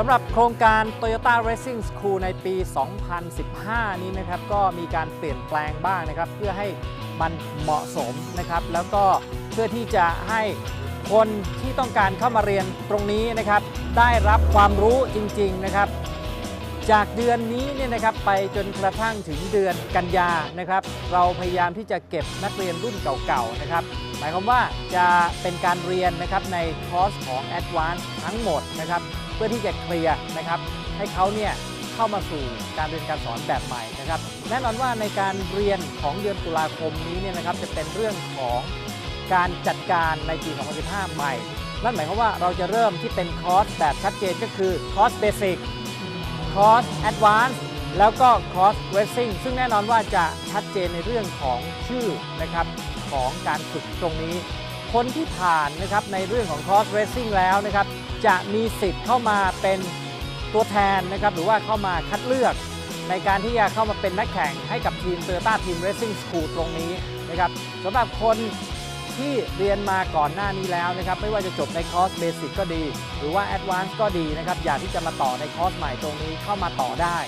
สำหรับโครงการ Toyota Racing School ในปี 2015 นี้นะครับก็มีการเปลี่ยนแปลงบ้างนะครับ เพื่อให้มันเหมาะสมนะครับ แล้วก็เพื่อที่จะให้คนที่ต้องการเข้ามาเรียนตรงนี้นะครับ ได้รับความรู้จริง ๆนะครับ จากเดือนนี้เนี่ยนะครับไปจนกระทั่งถึงเดือนกันยานะครับ เราพยายามที่จะเก็บนักเรียนรุ่นเก่าๆนะครับหมายความว่าจะเป็นการเรียนนะครับในคอร์สของ Advanced ทั้งหมดนะครับ เพื่อที่จะเคลียร์นะครับให้เขาเนี่ยเข้ามาสู่การเรียนการสอนแบบใหม่นะครับแน่นอนว่าในการเรียนของเดือนตุลาคมนี้เนี่ยนะครับจะเป็นเรื่องของการจัดการในปี 2015 ใหม่ นั่นหมายความว่าเราจะเริ่มที่เป็นคอร์สแบบชัดเจนก็คือคอร์สเบสิกคอร์สแอดวานซ์แล้วก็คอร์สเร c ซิ่งซึ่งแน่นอนว่าจะชัดเจนในเรื่องของชื่อนะครับของการฝึกตรงนี้ คนที่ผ่านนะครับในเรื่องของคอร์สเร c ซิ่งแล้วนะครับจะมีสิทธิ์เข้ามาเป็นตัวแทนนะครับหรือว่าเข้ามาคัดเลือก ในการที่จะเข้ามาเป็นนักแข่งให้กับทีม Toyota Team Racing School ตรงนี้นะครับสำหรับคนที่เรียนมาก่อนหน้านี้แล้วนะครับไม่ว่าจะจบในคอร์สเบสิกก็ดี หรือว่าแอดวานซ์ก็ดีนะครับอยากที่จะมาต่อในคอร์สใหม่ตรงนี้เข้ามาต่อได้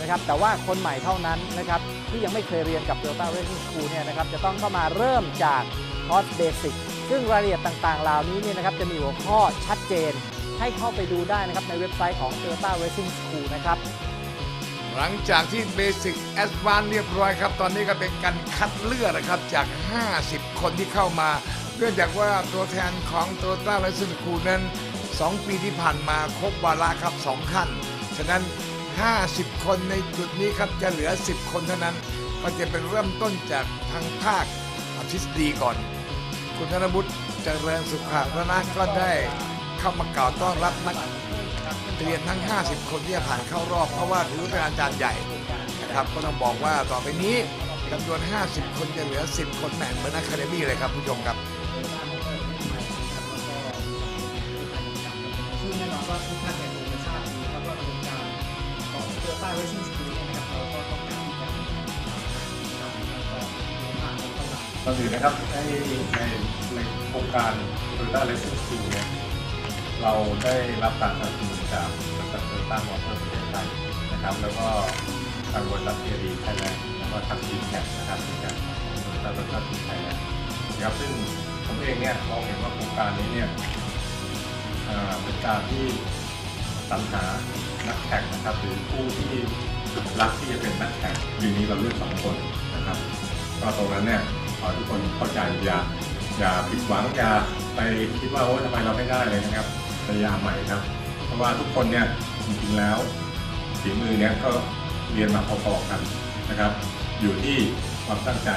นะครับแต่ว่าคนใหม่เท่านั้นนะครับที่ยังไม่เคยเรียนกับ Toyota Racing School เนี่ยนะครับจะต้องเข้ามาเริ่มจากคอร์สเบสิก ซึ่งรายละเอียดต่างๆ เหล่านี้เนี่ยนะครับจะมีหัวข้อชัดเจน ให้เข้าไปดูได้นะครับในเว็บไซต์ของ Toyota Racing School นะครับหลังจากที่เบสิกแอดวานเรียบร้อยครับ ตอนนี้ก็เป็นการคัดเลือกนะครับจาก 50 คนที่เข้ามาเนื่องจากว่าตัวแทนของโตโยต้าและซินคูนั้น 2 ปีที่ผ่านมาครบวาระครับ 2 ขั้น ฉะนั้น 50 คนในจุดนี้ครับจะเหลือ 10 คนเท่านั้น ก็จะเป็นเริ่มต้นจากทางภาคทฤษฎีก่อน คุณธนบุตรเจริญสุขะรนะก็ได้เข้ามากล่าวต้อนรับนักเรียนทั้ง 50 คนที่จะผ่านเข้ารอบ เพราะว่าถือเป็นอาจารย์ใหญ่นะครับก็ต้องบอกว่าต่อไปนี้จำนวน 50 คนจะเหลือ 10 คนแหม่เหมือนอะคาเดมี่เลยครับผู้ชมครับซึ่งแน่นอนว่าทุกท่านเนี่ยคงจะทราบดีครับว่าโครงการของ Toyota Racing School เนี่ยนะค ก่อนอื่นนะครับในในในโครงการ Toyota Racing School เนี่ยเราได้รับการสนับสนุนจากบริษัทโตโยต้ามอเตอร์ประเทศไทยนะครับ แล้วก็ทางบริษัทเทียดีไทยแลนด์แล้วก็ทางทีมแข่งนะครับทีมแข่งของโตโยต้าโตโยต้าทีมไทยแลนด์นะครับซึ่งผมเองเนี่ยมองเห็นว่าโครงการนี้เนี่ยเอ่อเป็นการที่สรรหานักแข่งนะครับหรือผู้ที่รักที่จะเป็นนักแข่งปีนี้เราเลือกสองคนนะครับก็ตรงนั้นเนี่ย ขอทุกคนเข้าใจอย่าอย่าผิดหวังอย่าไปคิดว่าโอ้ทำไมเราไม่ได้เลยนะครับพยายามใหม่ครับ เพราะว่าทุกคนเนี่ยจริงๆแล้วฝีมือเนี่ยก็เรียนมาพอๆกันนะครับ อยู่ที่ความตั้งใจ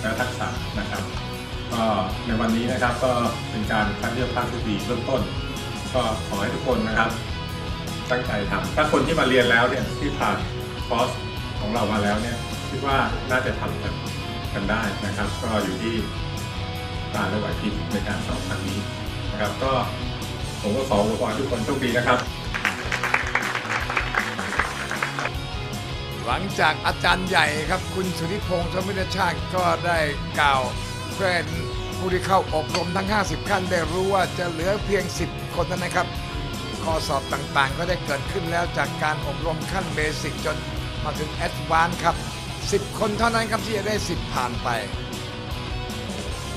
และทักษะนะครับ ก็ในวันนี้นะครับก็เป็นการคัดเลือกภาคทฤษฎีเริ่มต้น ก็ขอให้ทุกคนนะครับ ตั้งใจทำถ้าคนที่มาเรียนแล้วเนี่ยที่ผ่านคอร์สของเรามาแล้วเนี่ยคิดว่าน่าจะทำกัน กันได้นะครับ ก็อยู่ที่การและไหวพริบในการสอบครั้งนี้นะครับ ก็ผมก็ขออวยพรทุกคนโชคดีนะครับหลังจากอาจารย์ใหญ่ครับ คุณสุธิพงศ์สมิทชาติก็ได้กล่าวเพื่อให้ผู้ที่เข้าอบรมทั้ง 50 ขั้นได้รู้ว่าจะเหลือเพียง 10คนนั้นนะครับข้อสอบต่างๆ ก็ได้เกิดขึ้นแล้วจากการอบรมขั้นเบสิกจนมาถึงแอดวานซ์ครับ 10 คนเท่านั้นครับที่จะได้10ผ่านไป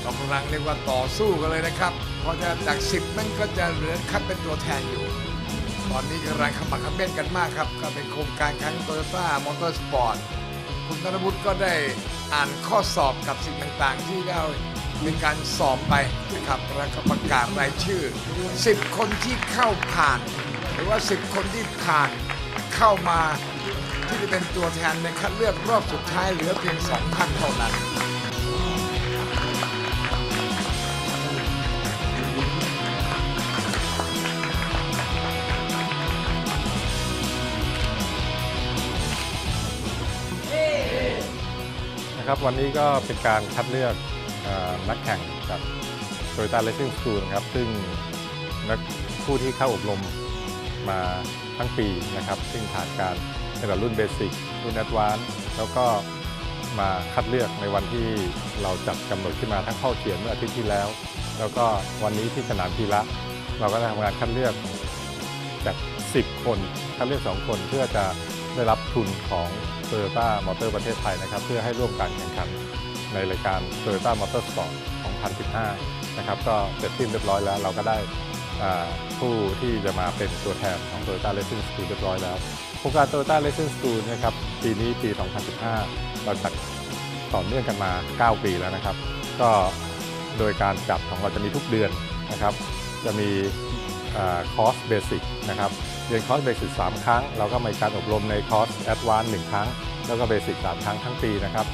กำลังเรียกว่าต่อสู้กันเลยนะครับ เพราะจะจาก 10 นั่นก็จะเหลือคัดเป็นตัวแทนอยู่ ตอนนี้กำลังขมักเขม้นกันมากครับ ก็เป็นโครงการครั้งโตโยต้ามอเตอร์สปอร์ตคุณธนบุตรก็ได้อ่านข้อสอบกับสิ่งต่างๆ ที่ได้เป็นการสอบไปนะครับแล้วก็ประกาศรายชื่อ 10 คนที่เข้าผ่าน หรือว่า 10 คนที่ผ่านเข้ามา ที่จะเป็นตัวแทนในคัดเลือกรอบสุดท้ายเหลือเพียง2ท่านเท่านั้น นะครับวันนี้ก็เป็นการคัดเลือกเออนักแข่งกับ Toyota Racing School นะครับ ซึ่งนักผู้ที่เข้าอบรมมาทั้งปีนะครับ ซึ่งผ่านการ ตั้งแต่รุ่นเบสิกรุ่นแอดวานซ์แล้วก็มาคัดเลือกในวันที่เราจัดกำหนดขึ้นมาทั้งข้อเขียนเมื่ออาทิตย์ที่แล้ว แล้วก็วันนี้ที่สนามกีฬาเราก็ได้ทำงานคัดเลือกจาก 10 คนคัดเลือก 2 คนเพื่อจะได้รับทุนของ Toyota Motor ประเทศไทยนะครับ เพื่อให้ร่วมการแข่งขันในรายการ Toyota Motor Sport 2015 นะครับ ก็เสร็จสิ้นเรียบร้อยแล้ว เราก็ได้ผู้ที่จะมาเป็นตัวแทนของ Toyota Racing School เรียบร้อยแล้ว โครงการ Toyota Racing School นะครับปีนี้ปี 2015 เราจัดต่อเนื่องกันมา 9 ปีแล้วนะครับ ก็โดยการจัดของเราจะมีทุกเดือนนะครับ จะมีคอร์สเบสิกนะครับเรียนคอร์สเบสิก3ครั้ง เราก็มีการอบรมในคอร์สแอดวานซ์หครั้ง แล้วก็เบสิก3ครั้งทั้งปีนะครับ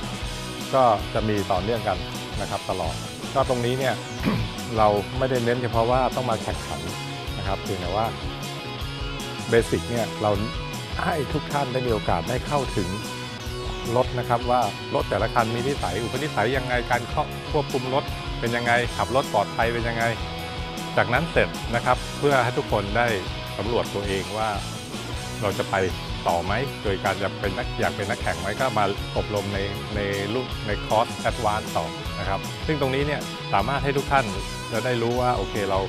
ก็จะมีต่อเนื่องกันนะครับตลอด ก็ตรงนี้เนี่ยเราไม่ได้เน้นเฉพาะว่าต้องมาแข่งขันนะครับเพียงแต่ว่าเบสิกเนี่ยเรา ให้ทุกท่านได้มีโอกาสได้เข้าถึงรถนะครับว่ารถแต่ละคันมีนิสัยอุปนิสัยยังไงการควบคุมรถเป็นยังไงขับรถปลอดภัยเป็นยังไง จากนั้นเสร็จนะครับเพื่อให้ทุกคนได้สำรวจตัวเองว่าเราจะไปต่อไหมโดยการจะเป็นนักอยากเป็นนักแข่งไหมก็มาอบรมในในรุ่นในคอร์สแอดวานซ์ต่อนะครับ ซึ่งตรงนี้เนี่ยสามารถให้ทุกท่านจะได้รู้ว่าโอเคเรา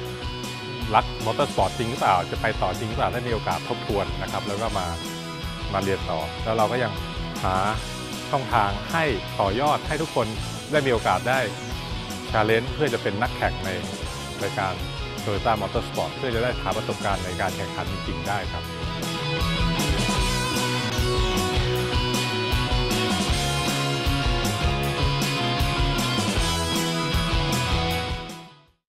รักมอเตอร์สปอร์ตจริงหรือเปล่า จะไปต่อจริงหรือเปล่าได้มีโอกาสทบทวนนะครับ แล้วก็มามาเรียนต่อ แล้วเราก็ยังหาช่องทางให้ต่อยอดให้ทุกคนได้มีโอกาสได้ชาเลนจ์เพื่อจะเป็นนักแข่งในรายการโตโยต้ามอเตอร์สปอร์ตเพื่อจะได้หาประสบการณ์ในการแข่งขันจริงๆได้ครับ